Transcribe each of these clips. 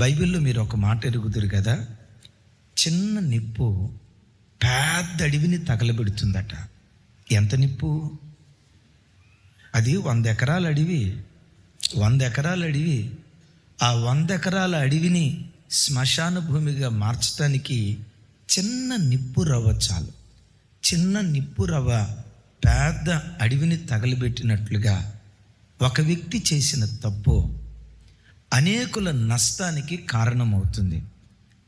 బైబిల్లో మీరు ఒక మాట ఎరుగుదురు కదా? చిన్న నిప్పు పెద్ద అడవిని తగలబెడుతుందట. ఎంత నిప్పు? అది వంద ఎకరాల అడవి. వంద ఎకరాల అడవి. ఆ వంద ఎకరాల అడవిని శ్మశాన భూమిగా మార్చడానికి చిన్న నిప్పు రవ్వ చాలు. చిన్న నిప్పు రవ్వ పెద్ద అడవిని తగలబెట్టినట్లుగా ఒక వ్యక్తి చేసిన తప్పు అనేకుల నష్టానికి కారణమవుతుంది.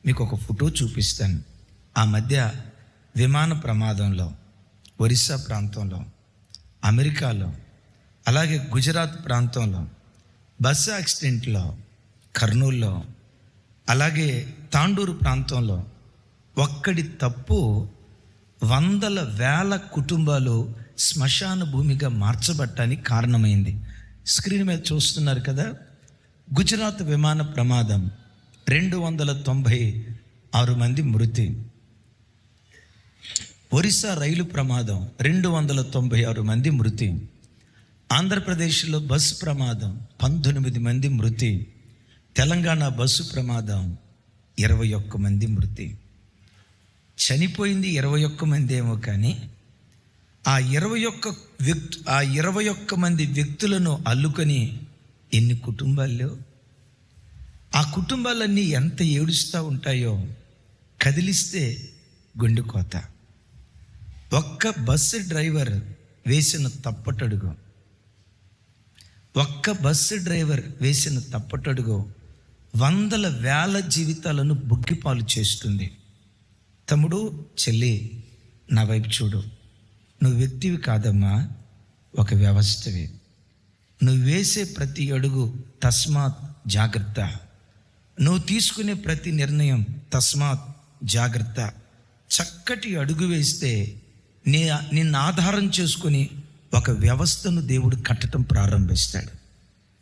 మీకు ఒక ఫోటో చూపిస్తాను. ఆ మధ్య విమాన ప్రమాదంలో ఒరిస్సా ప్రాంతంలో అమెరికాలో అలాగే గుజరాత్ ప్రాంతంలో బస్సు యాక్సిడెంట్లో కర్నూల్లో అలాగే తాండూరు ప్రాంతంలో ఒక్కడి తప్పు వందల వేల కుటుంబాలు శ్మశాన భూమిగా మార్చబట్టానికి కారణమైంది. స్క్రీన్ మీద చూస్తున్నారు కదా? గుజరాత్ విమాన ప్రమాదం. రెండు వందల తొంభై ఆరు మంది మృతి. ఒరిస్సా రైలు ప్రమాదం. రెండు వందల తొంభై ఆరు మంది మృతి. ఆంధ్రప్రదేశ్లో బస్సు ప్రమాదం. పంతొమ్మిది మంది మృతి. తెలంగాణ బస్సు ప్రమాదం. ఇరవై ఒక్క మంది మృతి. చనిపోయింది ఇరవై ఒక్క మంది ఏమో కానీ ఆ ఇరవై ఒక్క వ్యక్తు ఆ ఇరవై ఒక్క మంది వ్యక్తులను అల్లుకొని ఎన్ని కుటుంబాల్లో? ఆ కుటుంబాలన్నీ ఎంత ఏడుస్తూ ఉంటాయో కదిలిస్తే గుండె కోత. ఒక్క బస్సు డ్రైవర్ వేసిన తప్పటడుగు. ఒక్క బస్సు డ్రైవర్ వేసిన తప్పటడుగు వందల వేల జీవితాలను బుగ్గిపాలు చేస్తుంది. తమ్ముడు చెల్లి నా వైపు చూడు. నువ్వు వ్యక్తివి కాదమ్మా ఒక వ్యవస్థవి. నువ్వు వేసే ప్రతి అడుగు తస్మాత్ జాగ్రత్త. నువ్వు తీసుకునే ప్రతి నిర్ణయం తస్మాత్ జాగ్రత్త. చక్కటి అడుగు వేస్తే నీ నిన్ను ఆధారం చేసుకుని ఒక వ్యవస్థను దేవుడు కట్టడం ప్రారంభిస్తాడు.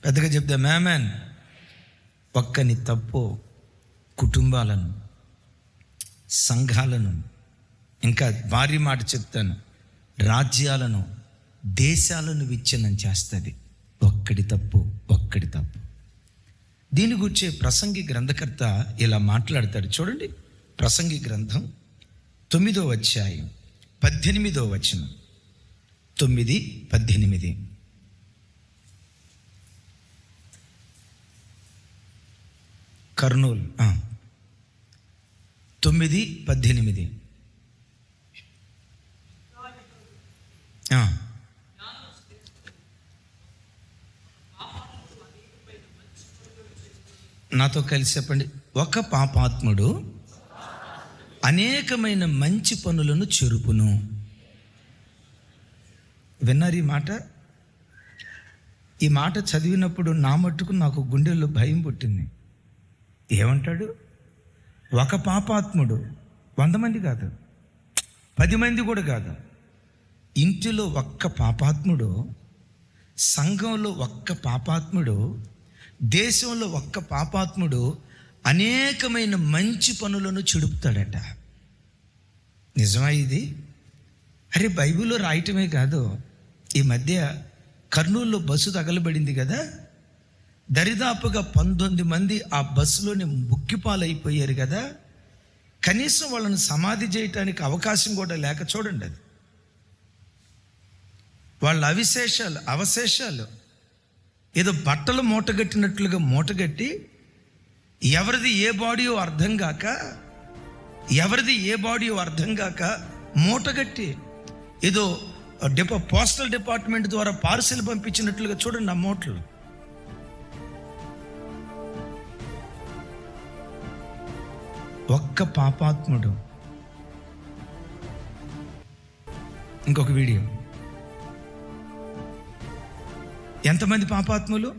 పెద్దగా చెప్తా మ్యామెన్ ఒక్కని తప్పు కుటుంబాలను సంఘాలను ఇంకా భారీ మాట చెప్తాను రాజ్యాలను దేశాలను విచ్ఛిన్నం చేస్తుంది. ఒక్కడి తప్పు ఒక్కడి తప్పు. దీని గురించే ప్రసంగి గ్రంథకర్త ఇలా మాట్లాడతాడు. చూడండి ప్రసంగి గ్రంథం తొమ్మిదో అధ్యాయం పద్దెనిమిదో వచనం. తొమ్మిది పద్దెనిమిది. కర్నూలు తొమ్మిది పద్దెనిమిది ఆ. నాతో కలిసి చెప్పండి. ఒక పాపాత్ముడు అనేకమైన మంచి పనులను చెరుపును. విన్నారు ఈ మాట? ఈ మాట చదివినప్పుడు నా మట్టుకు నాకు గుండెల్లో భయం పుట్టింది. ఏమంటాడు? ఒక పాపాత్ముడు వంద మంది కాదు పది మంది కూడా కాదు. ఇంటిలో ఒక్క పాపాత్ముడు సంఘంలో ఒక్క పాపాత్ముడు దేశంలో ఒక్క పాపాత్ముడు అనేకమైన మంచి పనులను చెడుపుతాడట. నిజమా ఇది? అరే బైబిల్లో రాయటమే కాదు. ఈ మధ్య కర్నూలులో బస్సు తగలబడింది కదా? దరిదాపుగా పంతొమ్మిది మంది ఆ బస్సులోని ముక్కిపాలైపోయారు కదా? కనీసం వాళ్ళని సమాధి చేయటానికి అవకాశం కూడా లేక చూడండి అది. వాళ్ళ అవిశేషాలు అవశేషాలు. ఏదో బట్టలు మూటగట్టినట్లుగా మూటగట్టి ఎవరిది ఏ బాడీయో అర్థం కాక ఎవరిది ఏ బాడీయో అర్థం కాక మూటగట్టి ఏదో డిపో పోస్టల్ డిపార్ట్మెంట్ ద్వారా పార్సిల్ పంపించినట్లుగా చూడండి ఆ మూటలు. ఒక్క పాపాత్ముడు. ఇంకొక వీడియో. ఎంతమంది పాపాత్ములు?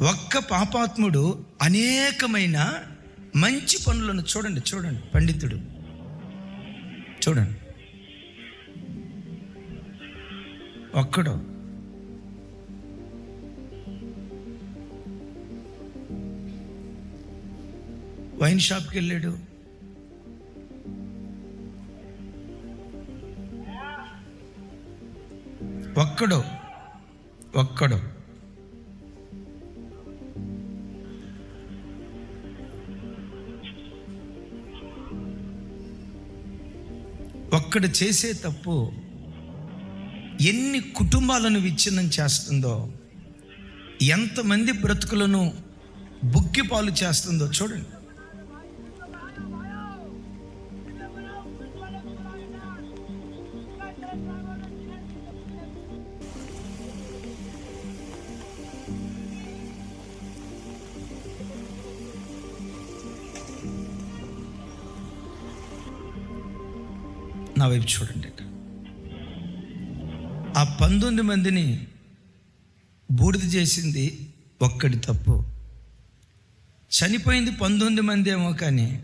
ఒక్క పాపాత్ముడు అనేకమైన మంచి పనులను చూడండి చూడండి పండితుడు. చూడండి. ఒక్కడు. వైన్ షాప్కి వెళ్ళాడు. ఒక్కడు. ఒక్కడు. ఒక్కడు చేసే తప్పు ఎన్ని కుటుంబాలను విచ్ఛిన్నం చేస్తుందో ఎంతమంది బ్రతుకులను బుక్కిపాలు చేస్తుందో చూడండి. వైపు చూడండి ఆ పంతొమ్మిది మందిని బూడిద చేసింది ఒక్కడి తప్పు. చనిపోయింది పంతొమ్మిది మంది ఏమో కానీ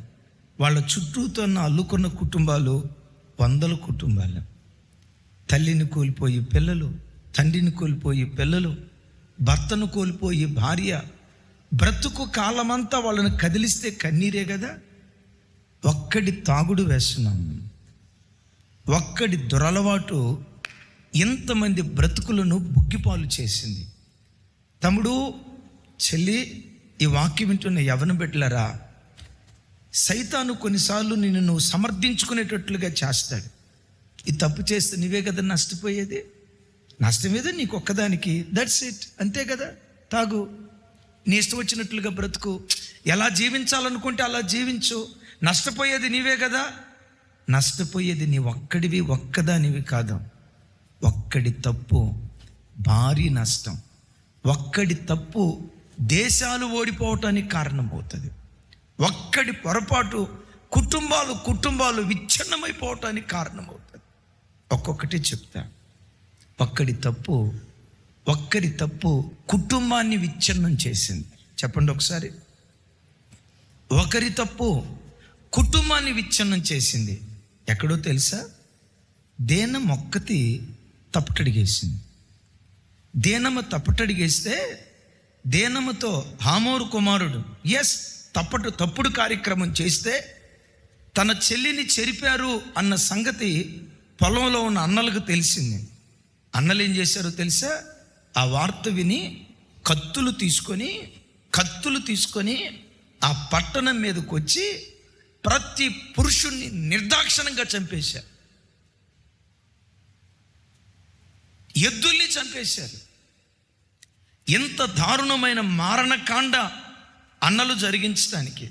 వాళ్ళ చుట్టూతో ఉన్న అల్లుకున్న కుటుంబాలు వందల కుటుంబాలు. తల్లిని కోల్పోయి పిల్లలు తండ్రిని కోల్పోయి పిల్లలు భర్తను కోల్పోయి భార్య. బ్రతుకు కాలమంతా వాళ్ళని కదిలిస్తే కన్నీరే కదా? ఒక్కడి తాగుడు వేస్తున్నాం. ఒక్కడి దురలవాటు ఇంతమంది బ్రతుకులను బుగ్గిపాలు చేసింది. తమ్ముడు చెల్లి ఈ వాక్యం వింటున్న యవన బిడ్డలరా సైతాను కొన్నిసార్లు నిన్ను నువ్వు సమర్థించుకునేటట్లుగా చేస్తాడు. ఈ తప్పు చేస్తే నీవే కదా నష్టపోయేది? నష్టమేదో నీకు ఒక్కదానికి దట్స్ ఇట్ అంతే కదా? తాగు. నీ ఇష్టం వచ్చినట్లుగా బ్రతుకు. ఎలా జీవించాలనుకుంటే అలా జీవించు. నష్టపోయేది నీవే కదా? నష్టపోయేది నీ ఒక్కడివి ఒక్కదానివి కాదు. ఒక్కడి తప్పు భారీ నష్టం. ఒక్కడి తప్పు దేశాలు ఓడిపోవటానికి కారణమవుతుంది. ఒక్కడి పొరపాటు కుటుంబాలు కుటుంబాలు విచ్ఛిన్నమైపోవటానికి కారణమవుతుంది. ఒక్కొక్కటి చెప్తా. ఒక్కడి తప్పు ఒక్కడి తప్పు కుటుంబాన్ని విచ్ఛిన్నం చేసింది. చెప్పండి ఒకసారి. ఒకరి తప్పు కుటుంబాన్ని విచ్ఛిన్నం చేసింది. ఎక్కడో తెలుసా? దేన మొక్కతి తప్పటడిగేసింది. దేనమ్మ తప్పటడిగేస్తే దేనమ్మతో హామోరు కుమారుడు ఎస్ తప్పటు తప్పుడు కార్యక్రమం చేస్తే తన చెల్లిని చెరిపారు అన్న సంగతి పొలంలో ఉన్న అన్నలకు తెలిసింది. అన్నలు ఏం చేశారో తెలుసా? ఆ వార్త విని కత్తులు తీసుకొని కత్తులు తీసుకొని ఆ పట్టణం మీదకి వచ్చి ప్రతి పురుషుణ్ణి నిర్దాక్షిణంగా చంపేశారు. ఎద్దుల్ని చంపేశారు. ఎంత దారుణమైన మారణకాండ అన్నలు జరిగించడానికి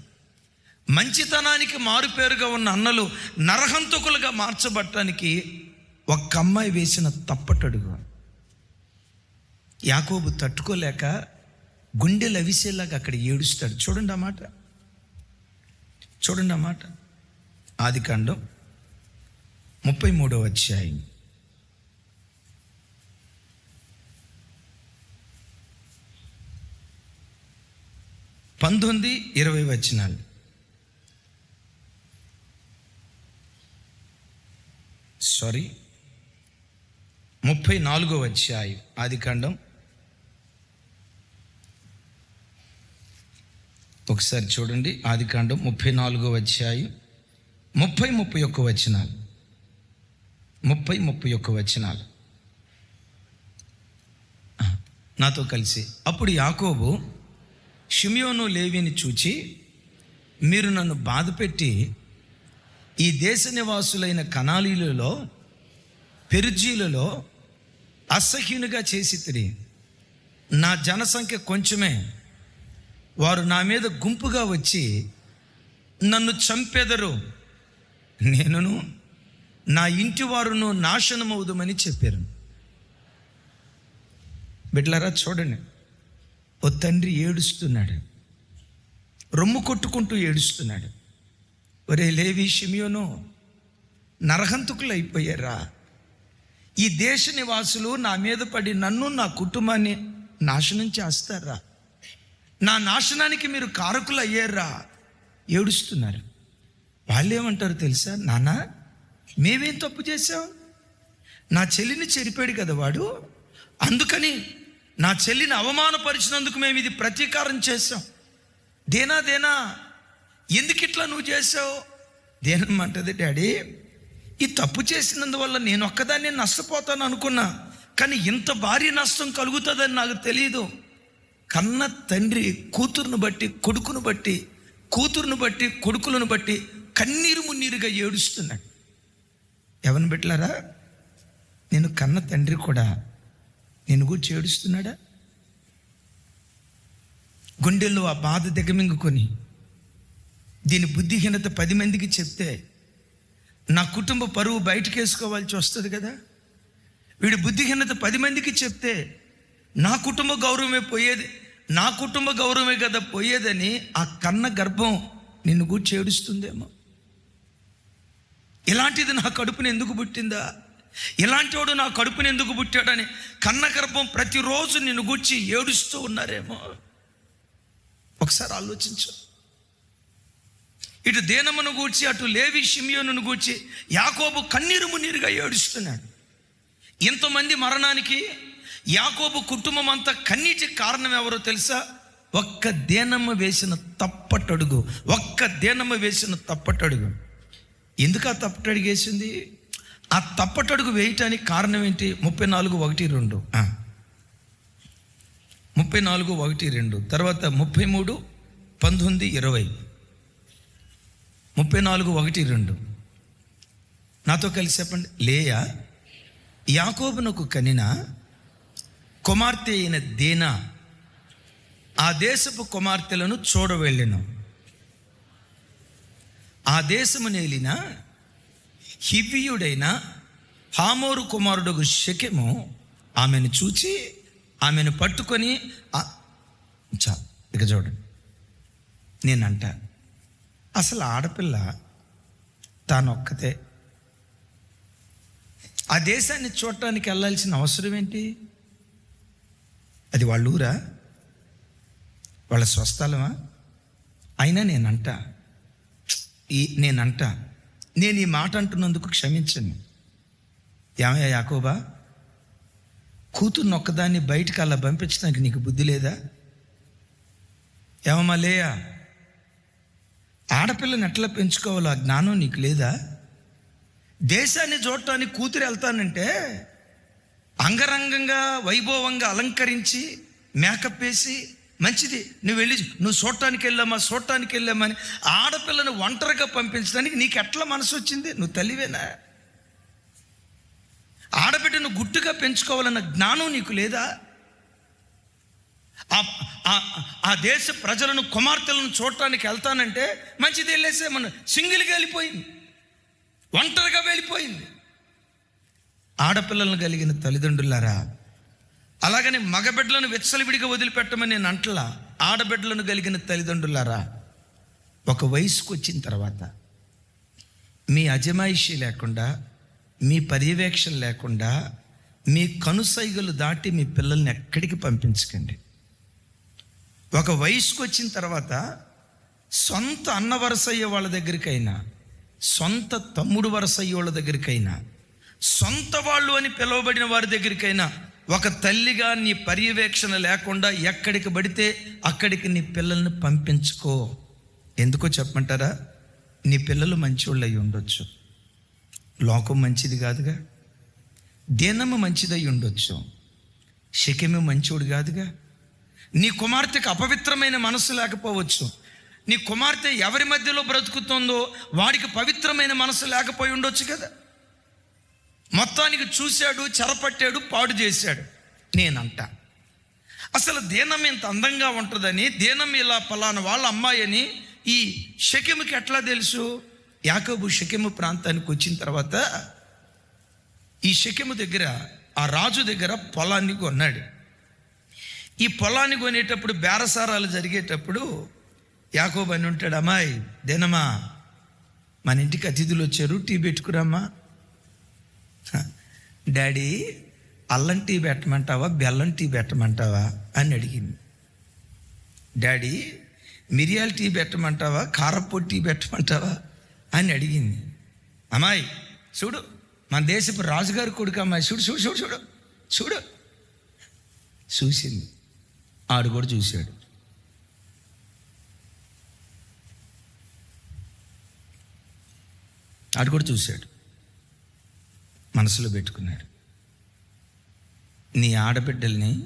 మంచితనానికి మారుపేరుగా ఉన్న అన్నలు నరహంతకులుగా మార్చబట్టడానికి ఒక్క అమ్మాయి వేసిన తప్పటడుగు. యాకోబు తట్టుకోలేక గుండెలు అవిసేలాగా అక్కడ ఏడుస్తాడు. చూడండి ఆ మాట. చూడండి అన్నమాట. ఆది కాండం ముప్పై మూడవ అధ్యాయం. పంతొమ్మిది ఇరవై వచనాలు. సారీ ముప్పై నాలుగో అధ్యాయం ఆది కాండం ఒకసారి చూడండి. ఆది కాండం ముప్పై నాలుగో వచ్చాయి ముప్పై ముప్పై ఒక్క వచనాలు. ముప్పై ముప్పై ఒక్క వచనాలు. నాతో కలిసి. అప్పుడు యాకోబు షిమియోను లేవిని చూచి మీరు నన్ను బాధపెట్టి ఈ దేశ నివాసులైన కనాలీలలో పెరుజీలలో అసహ్యునిగా చేసి తిరిగి నా జనసంఖ్య కొంచెమే వారు నా మీద గుంపుగా వచ్చి నన్ను చంపెదరు. నేనును నా ఇంటి వారును నాశనమవుదమని చెప్పారు. బిడ్లరా చూడండి. ఓ తండ్రి ఏడుస్తున్నాడు. రొమ్ము కొట్టుకుంటూ ఏడుస్తున్నాడు. ఒరే లేవి షిమియోను నరహంతుకులు అయిపోయారా ఈ దేశ నివాసులు నా మీద పడి నన్ను నా కుటుంబాన్ని నాశనం చేస్తారా? నా నాశనానికి మీరు కారకులు అయ్యారా ఏడుస్తున్నారు. వాళ్ళు ఏమంటారు తెలుసా? నాన్న మేమేం తప్పు చేసాం నా చెల్లిని చెరిపాడు కదా వాడు. అందుకని నా చెల్లిని అవమానపరిచినందుకు మేము ఇది ప్రతీకారం చేసాం దేనా దేనా ఎందుకు ఇట్లా నువ్వు చేసావు దేనమ్మంటది డాడీ ఈ తప్పు చేసినందువల్ల నేను ఒక్కదాన్ని నష్టపోతాను అనుకున్నా. కానీ ఇంత భారీ నష్టం కలుగుతుందని నాకు తెలియదు కన్న తండ్రి కూతురును బట్టి కొడుకును బట్టి కూతురును బట్టి కొడుకులను బట్టి కన్నీరు మున్నీరుగా ఏడుస్తున్నాడు. ఎవరిని పెట్టలారా? నేను కన్న తండ్రి కూడా నేను గురించి ఏడుస్తున్నాడా? గుండెల్లో ఆ బాధ దిగమింగుకొని దీని బుద్ధిహీనత పది మందికి చెప్తే నా కుటుంబ పరువు బయటకు వేసుకోవాల్సి వస్తుంది కదా? వీడి బుద్ధిహీనత పది మందికి చెప్తే నా కుటుంబ గౌరవమే పోయేది నా కుటుంబ గౌరవమే కదా పోయేదని ఆ కన్న గర్భం నిన్ను గూర్చి ఏడుస్తుందేమో. ఇలాంటిది నా కడుపుని ఎందుకు పుట్టిందా? ఇలాంటివాడు నా కడుపుని ఎందుకు పుట్టాడని కన్న గర్భం ప్రతిరోజు నిన్ను గూర్చి ఏడుస్తూ ఉన్నారేమో. ఒకసారి ఆలోచించు. ఇటు దేనమును గూర్చి అటు లేవి షిమియోను గూర్చి యాకోబు కన్నీరు మున్నీరుగా ఏడుస్తున్నాడు. ఇంతమంది మరణానికి యాకోబు కుటుంబం అంతా కన్నీటికి కారణం ఎవరో తెలుసా? ఒక్క దేనమ్మ వేసిన తప్పటడుగు ఒక్క దేనమ్మ వేసిన తప్పటడుగు. ఎందుకు ఆ తప్పటడుగు వేసింది ఆ తప్పటడుగు వేయటానికి కారణం ఏంటి? ముప్పై నాలుగు ఒకటి రెండు. ముప్పై నాలుగు ఒకటి రెండు. తర్వాత ముప్పై మూడు పంతొమ్మిది ఇరవై. ముప్పై నాలుగు ఒకటి రెండు. నాతో కలిసి చెప్పండి. లేయా? యాకోబునకు కనినా? కుమార్తె అయిన దీనా ఆ దేశపు కుమార్తెలను చూడవెళ్ళెను. ఆ దేశము నేలిన హివ్యుడైన హామోరు కుమారుడు శకెము ఆమెను చూచి ఆమెను పట్టుకొని చా ఇక చూడండి. నేనంట అసలు ఆడపిల్ల తానొక్కతే. ఆ దేశాన్ని చూడటానికి వెళ్ళాల్సిన అవసరం ఏంటి అది వాళ్ళ ఊరా వాళ్ళ స్వస్థలమా? అయినా నేనంట. ఈ నేనంట. నేను ఈ మాట అంటున్నందుకు క్షమించండి ఏమయ్యా యాకోబా? కూతుర్ని ఒక్కదాన్ని బయటికి అలా పంపించడానికి నీకు బుద్ధి లేదా? ఏమమ్మా లేయా? ఆడపిల్లని ఎట్లా పెంచుకోవాలో ఆ జ్ఞానం నీకు లేదా? దేశాన్ని చూడటానికి కూతురు వెళ్తానంటే అంగరంగంగా వైభవంగా అలంకరించి మేకప్ వేసి మంచిది. నువ్వు వెళ్ళి నువ్వు చూడటానికి వెళ్ళామా చూడటానికి వెళ్ళామని ఆడపిల్లను ఒంటరిగా పంపించడానికి నీకు ఎట్లా మనసు వచ్చింది? నువ్వు తల్లివేనా? ఆడబిడ్డను గుట్టుగా పెంచుకోవాలన్న జ్ఞానం నీకు లేదా? ఆ- ఆ దేశ ప్రజలను కుమార్తెలను చూడటానికి వెళ్తానంటే మంచిది వెళ్ళేసే మన సింగిల్గా వెళ్ళిపోయింది. ఒంటరిగా వెళ్ళిపోయింది. ఆడపిల్లలను కలిగిన తల్లిదండ్రులారా అలాగని మగబిడ్డలను విచ్చలవిడిగా వదిలిపెట్టమని నేను అంటలా ఆడబిడ్డలను కలిగిన తల్లిదండ్రులారా ఒక వయసుకు వచ్చిన తర్వాత మీ అజమాయిషి లేకుండా మీ పర్యవేక్షణ లేకుండా మీ కనుసైగలు దాటి మీ పిల్లల్ని ఎక్కడికి పంపించకండి. ఒక వయసుకు వచ్చిన తర్వాత సొంత అన్న వరస అయ్యే వాళ్ళ దగ్గరికైనా సొంత తమ్ముడు వరస అయ్యే వాళ్ళ దగ్గరికైనా సొంత వాళ్ళు అని పిలువబడిన వారి దగ్గరికైనా ఒక తల్లిగా నీ పర్యవేక్షణ లేకుండా ఎక్కడికి పడితే అక్కడికి నీ పిల్లల్ని పంపించుకో. ఎందుకో చెప్పమంటారా? నీ పిల్లలు మంచివాళ్ళు అయి ఉండొచ్చు. లోకం మంచిది కాదుగా? దినము మంచిదై ఉండొచ్చు. శకెమి మంచోడు కాదుగా? నీ కుమార్తెకు అపవిత్రమైన మనసు లేకపోవచ్చు. నీ కుమార్తె ఎవరి మధ్యలో బ్రతుకుతుందో వాడికి పవిత్రమైన మనసు లేకపోయి ఉండొచ్చు కదా? మొత్తానికి చూశాడు చెరపట్టాడు పాడు చేశాడు. నేనంట. అసలు దీనం ఇంత అందంగా ఉంటుందని దీనం ఇలా పలానా వాళ్ళ అమ్మాయి అని ఈ షకిముకి ఎట్లా తెలుసు? యాకబు షకిము ప్రాంతానికి వచ్చిన తర్వాత ఈ షకిము దగ్గర ఆ రాజు దగ్గర పొలాన్ని కొన్నాడు. ఈ పొలాన్ని కొనేటప్పుడు బేరసారాలు జరిగేటప్పుడు యాకోబు అని ఉంటాడు అమ్మాయి దేనమ్మా మన ఇంటికి అతిథులు వచ్చారు టీ పెట్టుకురామ్మా. డాడీ అల్లం టీ పెట్టమంటావా బెల్లం టీ పెట్టమంటావా అని అడిగింది. డాడీ మిరియాల టీ పెట్టమంటావా కారపొడి టీ పెట్టమంటావా అని అడిగింది. అమ్మాయి చూడు మన దేశపు రాజుగారి కొడుకు అమ్మాయి చూడు చూడు చూడు చూడు చూడు. చూసింది. ఆడు కూడా చూశాడు. ఆడు కూడా చూశాడు. మనసులో పెట్టుకున్నాడు. నీ ఆడబిడ్డల్ని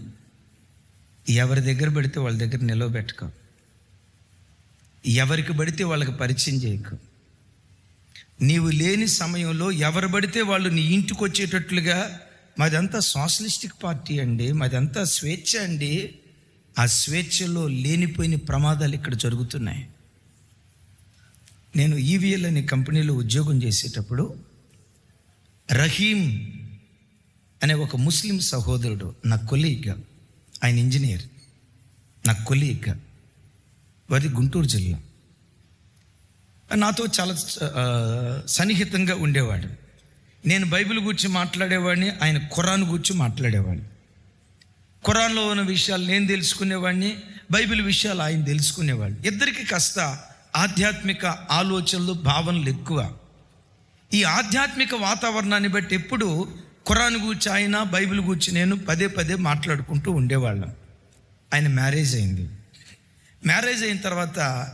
ఎవరి దగ్గర పెడితే వాళ్ళ దగ్గర నిలవబెట్టుకో. ఎవరికి పడితే వాళ్ళకి పరిచయం చేయకు. నీవు లేని సమయంలో ఎవరు పడితే వాళ్ళు నీ ఇంటికి వచ్చేటట్లుగా మాదంతా సోషలిస్టిక్ పార్టీ అండి మాదంతా స్వేచ్ఛ అండి. ఆ స్వేచ్ఛలో లేనిపోయిన ప్రమాదాలు ఇక్కడ జరుగుతున్నాయి. నేను ఈవీఎల్ అనే కంపెనీలో ఉద్యోగం చేసేటప్పుడు రహీం అనే ఒక ముస్లిం సహోదరుడు నా కొలీగ్ ఆయన ఇంజనీర్ నా కొలీగ్ వారి గుంటూరు జిల్లా. నాతో చాలా సన్నిహితంగా ఉండేవాడు. నేను బైబిల్ గురించి మాట్లాడేవాడిని ఆయన ఖురాన్ గురించి మాట్లాడేవాడిని ఖురాన్లో ఉన్న విషయాలు నేను తెలుసుకునేవాడిని బైబిల్ విషయాలు ఆయన తెలుసుకునేవాడు. ఇద్దరికి కాస్త ఆధ్యాత్మిక ఆలోచనలు భావనలు ఎక్కువ. ఈ ఆధ్యాత్మిక వాతావరణాన్ని బట్టి ఎప్పుడు ఖురాన్ గూర్చి ఆయన బైబిల్ గూర్చి నేను పదే పదే మాట్లాడుకుంటూ ఉండేవాళ్ళం. ఆయన మ్యారేజ్ అయింది. మ్యారేజ్ అయిన తర్వాత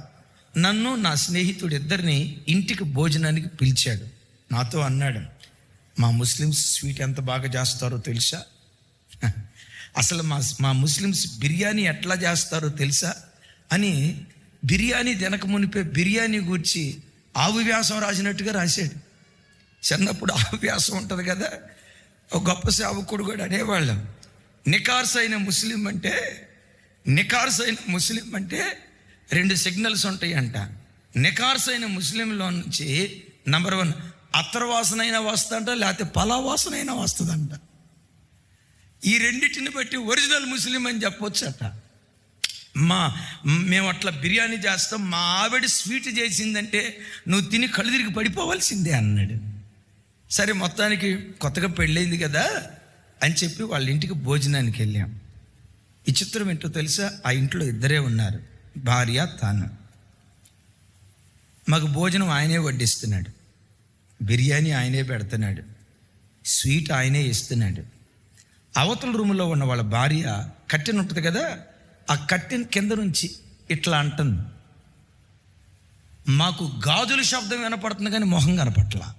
నన్ను నా స్నేహితుడు ఇద్దరిని ఇంటికి భోజనానికి పిలిచాడు. నాతో అన్నాడు మా ముస్లిమ్స్ స్వీట్ ఎంత బాగా చేస్తారో తెలుసా? అసలు మా మా ముస్లిమ్స్ బిర్యానీ ఎట్లా చేస్తారో తెలుసా? అని బిర్యానీ తినక మునిపే బిర్యానీ గూర్చి ఆవు వ్యాసం రాసినట్టుగా రాశాడు. చిన్నప్పుడు అభ్యాసం ఉంటుంది కదా. ఒక గొప్ప సేవకుడు కూడా అనేవాళ్ళం. నికార్స్ అయిన ముస్లిం అంటే నికార్స్ అయిన ముస్లిం అంటే రెండు సిగ్నల్స్ ఉంటాయంట. నికార్స్ అయిన ముస్లింలో నుంచి నంబర్ వన్ అత్తరవాసన అయినా వస్తుందంట లేకపోతే పలావాసన అయినా వస్తుందంట. ఈ రెండింటిని బట్టి ఒరిజినల్ ముస్లిం అని చెప్పొచ్చట. మా మేము అట్లా బిర్యానీ చేస్తాం మా ఆవిడ స్వీట్ చేసిందంటే నువ్వు తిని కళ్ళు తిరిగి పడిపోవాల్సిందే అన్నాడు. సరే మొత్తానికి కొత్తగా పెళ్ళైంది కదా అని చెప్పి వాళ్ళ ఇంటికి భోజనానికి వెళ్ళాం. ఈ చిత్రం ఏంటో తెలుసా? ఆ ఇంట్లో ఇద్దరే ఉన్నారు. భార్య తాను. మాకు భోజనం ఆయనే వడ్డిస్తున్నాడు. బిర్యానీ ఆయనే పెడుతున్నాడు. స్వీట్ ఆయనే ఇస్తున్నాడు. అవతల రూములో ఉన్న వాళ్ళ భార్య కట్టెన ఉంటుంది కదా ఆ కట్టెన కింద నుంచి ఇట్లా అంటుంది. మాకు గాజుల శబ్దం వినపడుతుంది కానీ మొహం కనపట్లా.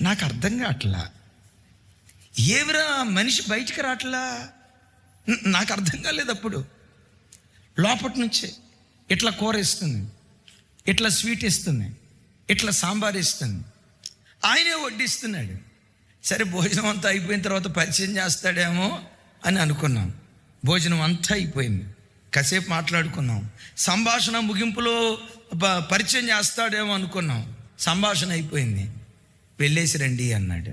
నాకు అర్థం కావట్లా. ఏమిరా మనిషి బయటికి రావట్లా? నాకు అర్థం కాలేదు అప్పుడు. లోపటి నుంచే ఇట్లా కూర ఇస్తుంది ఇట్లా స్వీట్ ఇస్తుంది ఇట్లా సాంబార్ ఇస్తుంది ఆయనే వడ్డిస్తున్నాడు. సరే భోజనం అంతా అయిపోయిన తర్వాత పరిచయం చేస్తాడేమో అని అనుకున్నాం. భోజనం అంతా అయిపోయింది. కాసేపు మాట్లాడుకున్నాం. సంభాషణ ముగింపులో పరిచయం చేస్తాడేమో అనుకున్నాం. సంభాషణ అయిపోయింది. పెళ్ళేసి రండి అన్నాడు.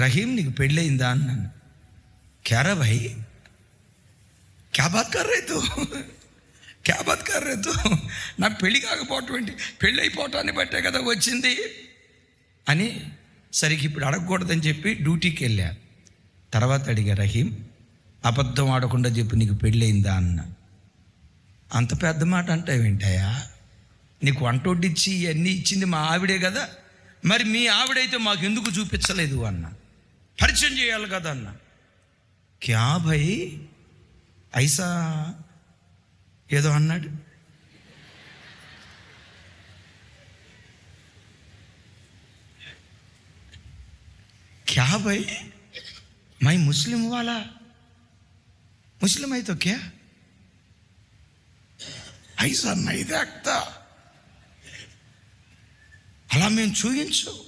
రహీం నీకు పెళ్ళయిందా అన్నాను. క్యారా భాయ్? క్యా బాత్ కర్ రే తూ? క్యా బాత్ కర్ రే తూ? నాకు పెళ్ళి కాకపోవటం ఏంటి? పెళ్ళి అయిపోవటాన్ని బట్టే కదా వచ్చింది అని సరికి ఇప్పుడు అడగకూడదని చెప్పి డ్యూటీకి వెళ్ళా. తర్వాత అడిగా రహీం అబద్ధం ఆడకుండా చెప్పు నీకు పెళ్ళయిందా అన్న. అంత పెద్ద మాట అంటావేంటయ్యా? నీకు వంటొడ్డిచ్చి ఇవన్నీ ఇచ్చింది మా ఆవిడే కదా. మరి మీ ఆవిడైతే మాకు ఎందుకు చూపించలేదు అన్న. పరిచయం చేయాలి కదా అన్న. క్యా భయ్ ఐసా? ఏదో అన్నాడు. క్యా భయ్ మై ముస్లిం వాళ్ళ ముస్లిం అయితే క్యా? ఐసా నై అలా మేము చూయించు.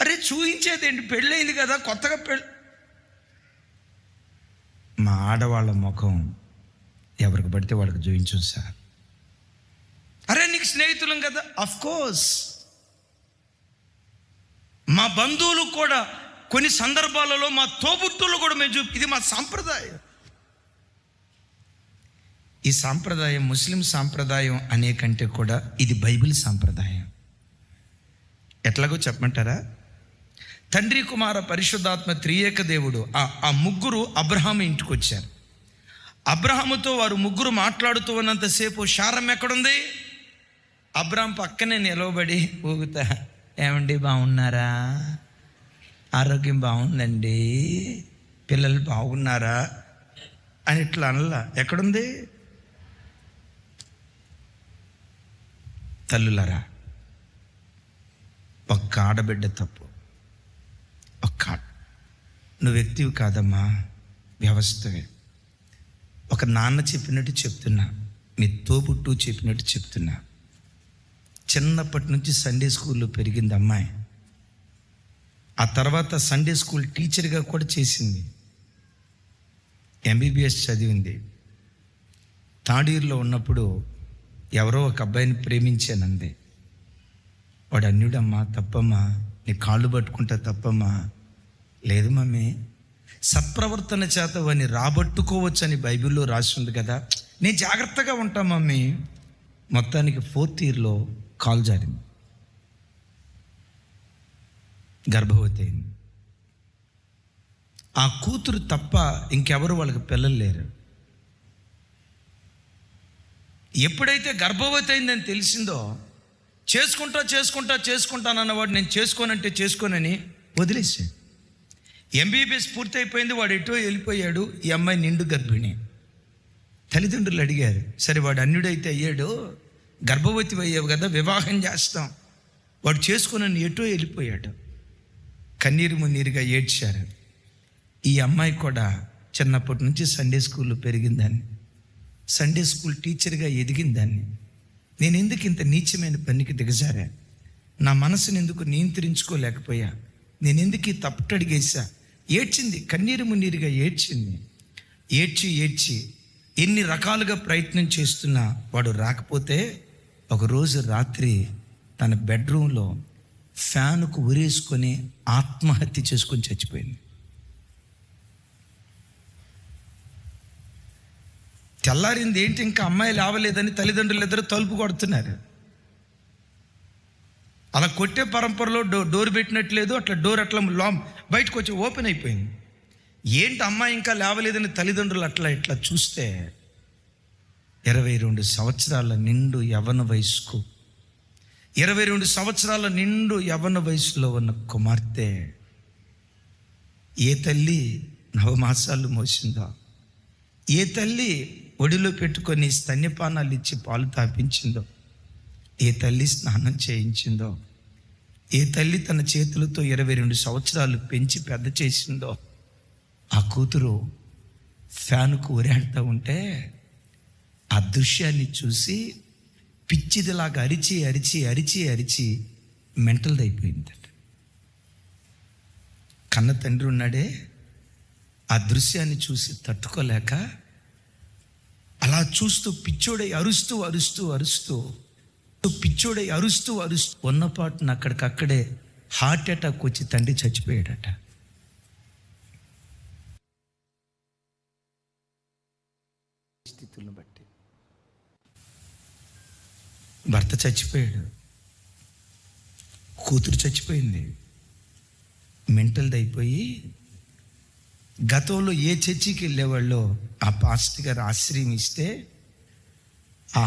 అరే చూయించేదేంటి? పెళ్ళయింది కదా కొత్తగా పెళ్ళి మా ఆడవాళ్ళ ముఖం ఎవరికి పడితే వాళ్ళకి చూయించు సార్. అరే నీకు స్నేహితులం కదా? అఫ్ కోర్స్ మా బంధువులు కూడా కొన్ని సందర్భాలలో మా తోబుట్టులు కూడా మేము చూపి ఇది మా సాంప్రదాయం. ఈ సాంప్రదాయం ముస్లిం సాంప్రదాయం అనే కంటే కూడా ఇది బైబిల్ సాంప్రదాయం. ఎట్లాగో చెప్పమంటారా? తండ్రి కుమార పరిశుద్ధాత్మ త్రియేక దేవుడు ఆ ముగ్గురు అబ్రహాం ఇంటికి వచ్చారు అబ్రహాముతో వారు ముగ్గురు మాట్లాడుతూ ఉన్నంతసేపు శారం ఎక్కడుంది? అబ్రహం పక్కనే నిలవబడి ఊగుతా ఏమండి బాగున్నారా? ఆరోగ్యం బాగుందండి? పిల్లలు బాగున్నారా? అని ఇట్లా అనలా ఎక్కడుంది? తల్లులరా ఒక్క ఆడబిడ్డ తప్పు. ఒక్క నువ్వు వ్యక్తివి కాదమ్మా వ్యవస్థవే. ఒక నాన్న చెప్పినట్టు చెప్తున్నా మీ తోబుట్టు చెప్పినట్టు చెప్తున్నా. చిన్నప్పటి నుంచి సండే స్కూల్లో పెరిగింది అమ్మాయి. ఆ తర్వాత సండే స్కూల్ టీచర్గా కూడా చేసింది. ఎంబీబీఎస్ చదివింది. థర్డ్ ఇయర్లో ఉన్నప్పుడు ఎవరో ఒక అబ్బాయిని ప్రేమించానంది. వాడు అన్యుడమ్మా తప్పమ్మా. నీ కాళ్ళు పట్టుకుంటా తప్పమ్మా. లేదు మమ్మీ. సత్ప్రవర్తన చేత వాడిని రాబట్టుకోవచ్చు అని బైబిల్లో రాసి ఉంది కదా. నేను జాగ్రత్తగా ఉంటా మమ్మీ. మొత్తానికి ఫోర్త్ ఇయర్లో కాల్ జారింది. గర్భవతి అయింది. ఆ కూతురు తప్ప ఇంకెవరు వాళ్ళకి పిల్లలు లేరు. ఎప్పుడైతే గర్భవతి అయిందని తెలిసిందో చేసుకుంటా చేసుకుంటా చేసుకుంటానన్నవాడు నేను చేసుకోనంటే చేసుకోనని వదిలేసాను ఎంబీబీఎస్ పూర్తయిపోయింది వాడు ఎటో వెళ్ళిపోయాడు ఈ అమ్మాయి నిండు గర్భిణి. తల్లిదండ్రులు అడిగారు సరే వాడు అన్యుడైతే అయ్యాడు గర్భవతి అయ్యావు కదా వివాహం చేస్తాం. వాడు చేసుకుని ఎటో వెళ్ళిపోయాడు. కన్నీరు మున్నీరుగా ఏడ్చారు. ఈ అమ్మాయి కూడా చిన్నప్పటి నుంచి సండే స్కూల్లో పెరిగిందాన్ని. సండే స్కూల్ టీచర్గా ఎదిగిందాన్ని. నేను ఎందుకు ఇంత నీచమైన పనికి దిగజారా? నా మనసుని ఎందుకు నియంత్రించుకోలేకపోయా? నేను ఎందుకు ఈ తప్పటడిగేసా ఏడ్చింది కన్నీరు మున్నీరుగా ఏడ్చింది. ఏడ్చి ఏడ్చి ఎన్ని రకాలుగా ప్రయత్నం చేస్తున్నా వాడు రాకపోతే ఒకరోజు రాత్రి తన బెడ్రూమ్లో ఫ్యాన్కు ఉరేసుకొని ఆత్మహత్య చేసుకొని చచ్చిపోయింది. తెల్లారింది ఏంటి ఇంకా అమ్మాయి లేవలేదని తల్లిదండ్రులు ఇద్దరు తలుపు కొడుతున్నారు. అలా కొట్టే పరంపరలో డో డోర్ పెట్టినట్లేదు అట్లా డోర్ అట్లా లామ్ బయటకు వచ్చి ఓపెన్ అయిపోయింది. ఏంటి అమ్మాయి ఇంకా లేవలేదని తల్లిదండ్రులు అట్లా ఇట్లా చూస్తే ఇరవై రెండు సంవత్సరాల నిండు యవన వయసుకు ఇరవై రెండు సంవత్సరాల నిండు యవన వయసులో ఉన్న కుమార్తె ఏ తల్లి నవమాసాలు మోసిందో ఏ తల్లి ఒడిలో పెట్టుకొని స్తన్యపానాలు ఇచ్చి పాలు తాపించిందో? ఏ తల్లి స్నానం చేయించిందో? ఏ తల్లి తన చేతులతో ఇరవై రెండు సంవత్సరాలు పెంచి పెద్ద చేసిందో? ఆ కూతురు ఫ్యాన్కు ఊరేడుతూ ఉంటే ఆ దృశ్యాన్ని చూసి పిచ్చిదిలాగా అరిచి అరిచి అరిచి అరిచి మెంటల్ది అయిపోయిందట. కన్న తండ్రి ఉన్నాడే ఆ దృశ్యాన్ని చూసి తట్టుకోలేక అలా చూస్తూ పిచ్చోడై అరుస్తూ అరుస్తూ అరుస్తూ పిచ్చోడై అరుస్తూ అరుస్తూ ఉన్నపాటున అక్కడికక్కడే హార్ట్ అటాక్ వచ్చి తండ్రి చచ్చిపోయాడట. స్థితులను బట్టి. భర్త చచ్చిపోయాడు. కూతురు చచ్చిపోయింది. మెంటల్ది అయిపోయి గతంలో ఏ చర్చికి వెళ్ళేవాళ్ళో ఆ పాస్టర్ గారు ఆశ్రయం ఇస్తే ఆ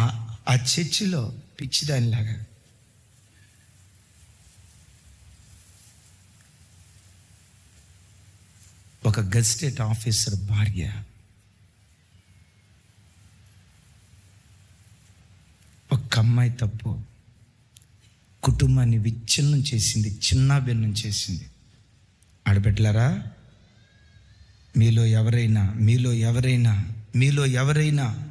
ఆ చర్చిలో పిచ్చిదానిలాగా. ఒక గజిటెట్ ఆఫీసర్ భార్య ఒక అమ్మాయి తప్పు. కుటుంబాన్ని విచ్ఛిన్నం చేసింది చిన్నాభిన్నం చేసింది. ఆడబిడ్డలారా మీలో ఎవరైనా మీలో ఎవరైనా మీలో ఎవరైనా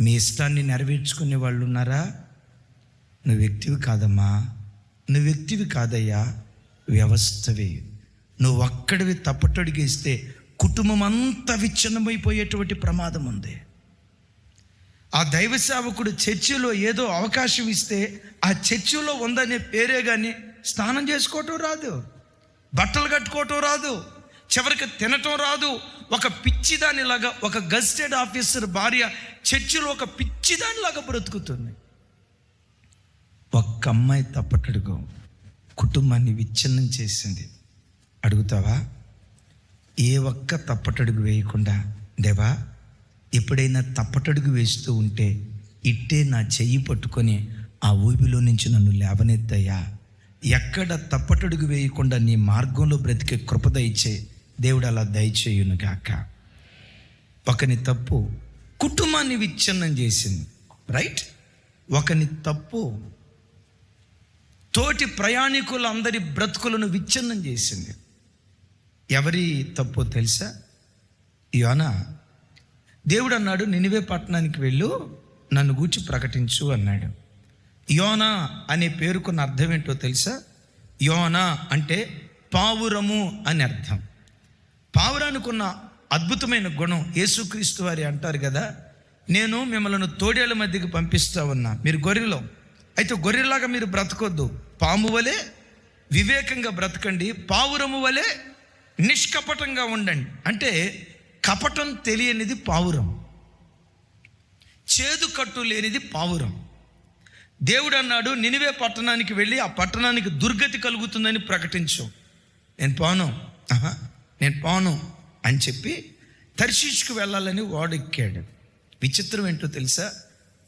మీ ఇష్టాన్ని నెరవేర్చుకునే వాళ్ళు ఉన్నారా? నువ్వు వ్యక్తివి కాదమ్మా. నువ్వు వ్యక్తివి కాదయ్యా. వ్యవస్థవి. నువ్వు ఒక్కడివి తప్పటడిగేస్తే కుటుంబం అంతా విచ్ఛిన్నమైపోయేటువంటి ప్రమాదం ఉంది. ఆ దైవ సేవకుడు చర్చిలో ఏదో అవకాశం ఇస్తే ఆ చర్చిలో ఉందనే పేరే కానీ స్నానం చేసుకోవటం రాదు. బట్టలు కట్టుకోవటం రాదు. చివరికి తినటం రాదు. ఒక పిచ్చిదానిలాగా ఒక గజిటెడ్ ఆఫీసర్ భార్య చర్చిలో ఒక పిచ్చిదానిలాగా బ్రతుకుతుంది. ఒక్క అమ్మాయి తప్పటడుగు కుటుంబాన్ని విచ్ఛిన్నం చేసింది. అడుగుతావా? ఏ ఒక్క తప్పటడుగు వేయకుండా దేవా ఎప్పుడైనా తప్పటడుగు వేస్తూ ఉంటే ఇట్టే నా చెయ్యి పట్టుకొని ఆ ఊబిలో నుంచి నన్ను లేవనెత్తయ్యా. ఎక్కడ తప్పటడుగు వేయకుండా నీ మార్గంలో బ్రతికే కృపద ఇచ్చే దేవుడు అలా దయచేయును గాక. ఒకని తప్పు కుటుంబాన్ని విచ్ఛిన్నం చేసింది రైట్ ఒకని తప్పు తోటి ప్రయాణికులందరి బ్రతుకులను విచ్ఛిన్నం చేసింది. ఎవరి తప్పు తెలుసా? యోనా దేవుడు అన్నాడు నినివే పట్టణానికి వెళ్ళు నన్ను గూర్చి ప్రకటించు అన్నాడు. యోనా అనే పేరుకున్న అర్థం ఏంటో తెలుసా? యోనా అంటే పావురము అని అర్థం. పావురానికున్న అద్భుతమైన గుణం యేసుక్రీస్తు వారి అంటారు కదా? నేను మిమ్మల్ని తోడేళ్ళ మధ్యకి పంపిస్తా ఉన్నా. మీరు గొర్రెలో. అయితే గొర్రెలాగా మీరు బ్రతకొద్దు. పాము వలె వివేకంగా బ్రతకండి. పావురము వలె నిష్కపటంగా ఉండండి. అంటే కపటం తెలియనిది పావురం. చేదు కట్టు లేనిది పావురం. దేవుడు అన్నాడు నినివే పట్టణానికి వెళ్ళి ఆ పట్టణానికి దుర్గతి కలుగుతుందని ప్రకటించు. నేను పోను. ఆహా, నేను పోను అని చెప్పి తర్షీష్కు వెళ్ళాలని వాడెక్కాడు విచిత్రం ఏంటో తెలుసా?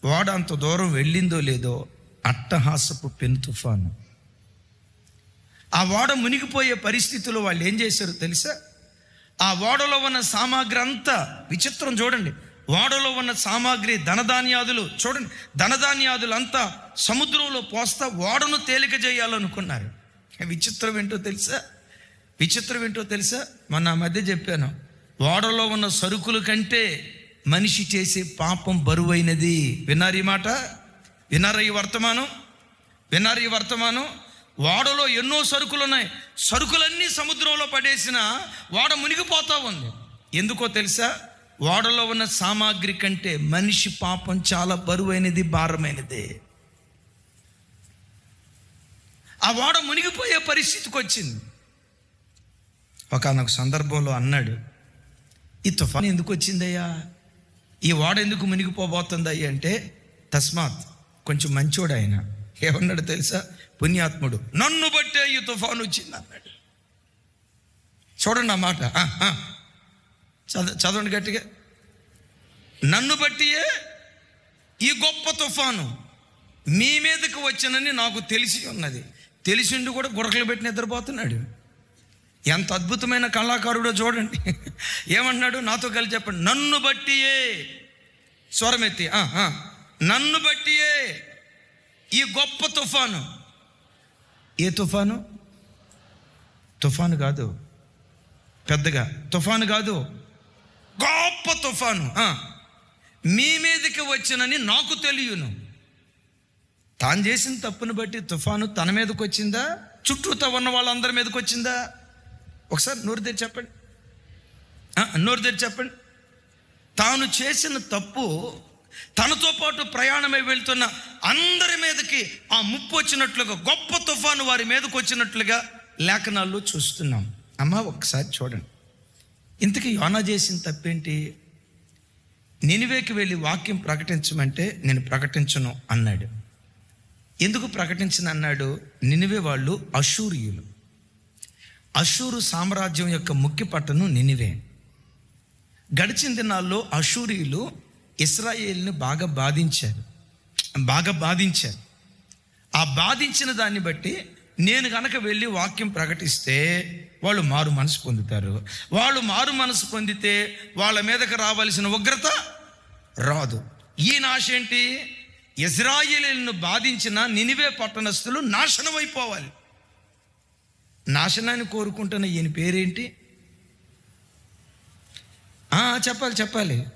ఓడ అంత దూరం వెళ్ళిందో లేదో అట్టహాసపు పెను తుఫాను. ఆ ఓడ మునిగిపోయే పరిస్థితిలో వాళ్ళు ఏం చేశారో తెలుసా? ఆ ఓడలో ఉన్న సామాగ్రి అంతా విచిత్రం చూడండి. ఓడలో ఉన్న సామాగ్రి ధనధాన్యాదులు చూడండి. ధనధాన్యాదులు అంతా సముద్రంలో పోస్తా ఓడను తేలిక చేయాలనుకున్నారు. విచిత్రం ఏంటో తెలుసా? విచిత్రం ఏంటో తెలుసా? మొన్న ఆ మధ్య చెప్పాను. ఓడలో ఉన్న సరుకుల కంటే మనిషి చేసే పాపం బరువైనది. విన్నారు ఈ మాట? విన్నారా ఈ వర్తమానం? విన్నారు ఈ వర్తమానం? ఓడలో ఎన్నో సరుకులు ఉన్నాయి సరుకులన్నీ సముద్రంలో పడేసిన వాడ మునిగిపోతా ఉంది. ఎందుకో తెలుసా? ఓడలో ఉన్న సామాగ్రి కంటే మనిషి పాపం చాలా బరువైనది భారమైనది. ఆ వాడ మునిగిపోయే పరిస్థితికి వచ్చింది ఒకనొక సందర్భంలో అన్నాడు ఈ తుఫాన్ ఎందుకు వచ్చిందయ్యా? ఈ వాడ ఎందుకు మునిగిపోబోతుందయ్యా? అంటే తస్మాత్ కొంచెం మంచోడు ఆయన. ఏమన్నాడు తెలుసా? పుణ్యాత్ముడు నన్ను బట్టే ఈ తుఫాన్ వచ్చింది అన్నాడు. చూడండి ఆ మాట. చద చదవండి గట్టిగా. నన్ను బట్టియే ఈ గొప్ప తుఫాను మీ మీదకి వచ్చినని నాకు తెలిసి ఉన్నది. తెలిసిండు కూడా గురకలు పెట్టి నిద్రపోతున్నాడు. ఎంత అద్భుతమైన కళాకారుడో చూడండి. ఏమన్నాడు నాతో కలిసి చెప్పండి. నన్ను బట్టియే. స్వరమెత్తి ఆ, నన్ను బట్టియే. ఈ గొప్ప తుఫాను. ఏ తుఫాను? తుఫాను కాదు. పెద్దగా. తుఫాను కాదు. గొప్ప తుఫాను. మీ మీదకి వచ్చినని నాకు తెలియను. తాను చేసిన తప్పును బట్టి తుఫాను తన మీదకి వచ్చిందా? చుట్టూతో ఉన్న వాళ్ళందరి మీదకి వచ్చిందా? ఒకసారి నోరు తెరి చెప్పండి. నోరు తెరి చెప్పండి. తాను చేసిన తప్పు తనతో పాటు ప్రయాణమై వెళ్తున్న అందరి మీదకి ఆ ముప్పు వచ్చినట్లుగా గొప్ప తుఫాను వారి మీదకి వచ్చినట్లుగా లేఖనాల్లో చూస్తున్నాం. అమ్మ ఒకసారి చూడండి. ఇంతకీ యోనా చేసిన తప్పేంటి? నినివేకి వెళ్ళి వాక్యం ప్రకటించమంటే నేను ప్రకటించను అన్నాడు. ఎందుకు ప్రకటించను అన్నాడు నినివే వాళ్ళు అశూరియులు. అశూరు సామ్రాజ్యం యొక్క ముఖ్య పట్టణం నినివే. గడిచిన దినాల్లో అషూరియులు ఇస్రాయేల్ని బాగా బాధించారు. బాగా బాధించారు. ఆ బాధించిన దాన్ని బట్టి నేను కనుక వెళ్ళి వాక్యం ప్రకటిస్తే వాళ్ళు మారు మనసు పొందుతారు. వాళ్ళు మారు మనసు పొందితే వాళ్ళ మీదకి రావాల్సిన ఉగ్రత రాదు. ఈ నాశ ఏంటి ఇజ్రాయేలీలను బాధించిన నినివే పట్టణస్థులు నాశనం అయిపోవాలి నాశనాన్ని కోరుకుంటున్న ఈయన పేరేంటి? చెప్పాలి చెప్పాలి.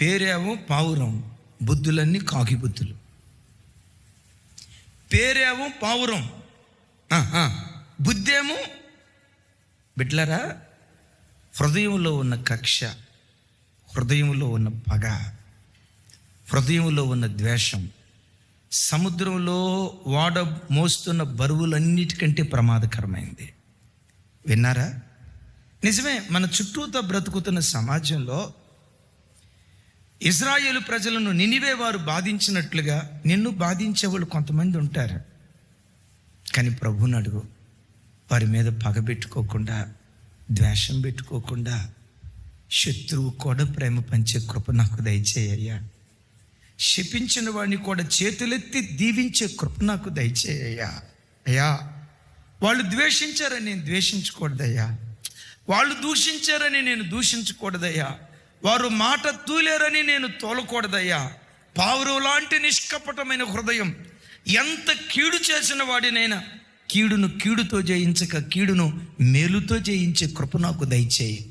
పేరేమో పావురం బుద్ధులన్నీ కాకిబుద్ధులు. పేరేమో పావురం బుద్ధేమో బిడ్లరా హృదయంలో ఉన్న కక్ష హృదయంలో ఉన్న పగ హృదయంలో ఉన్న ద్వేషం సముద్రంలో వాడ మోస్తున్న బరువులన్నిటికంటే ప్రమాదకరమైంది. విన్నారా? నిజమే మన చుట్టూతో బ్రతుకుతున్న సమాజంలో ఇజ్రాయేలు ప్రజలను నినివే వారు బాధించినట్లుగా నిన్ను బాధించేవాళ్ళు కొంతమంది ఉంటారు. కానీ ప్రభుని అడుగు వారి మీద పగబెట్టుకోకుండా ద్వేషం పెట్టుకోకుండా శత్రువు కూడా ప్రేమ పంచే కృప నాకు దయచేయ్యా శపించిన వాడిని కూడా చేతులెత్తి దీవించే కృప నాకు దయచేయ్యా. అయ్యా వాళ్ళు ద్వేషించారని నేను ద్వేషించకూడదయ్యా. వాళ్ళు దూషించారని నేను దూషించకూడదయ్యా. వారు మాట తూలేరని నేను తోలకూడదయ్యా. పావురు లాంటి నిష్కపటమైన హృదయం ఎంత కీడు చేసిన వాడినైనా కీడును కీడుతో జయించక కీడును మేలుతో జయించే కృప నాకు దయచేయి.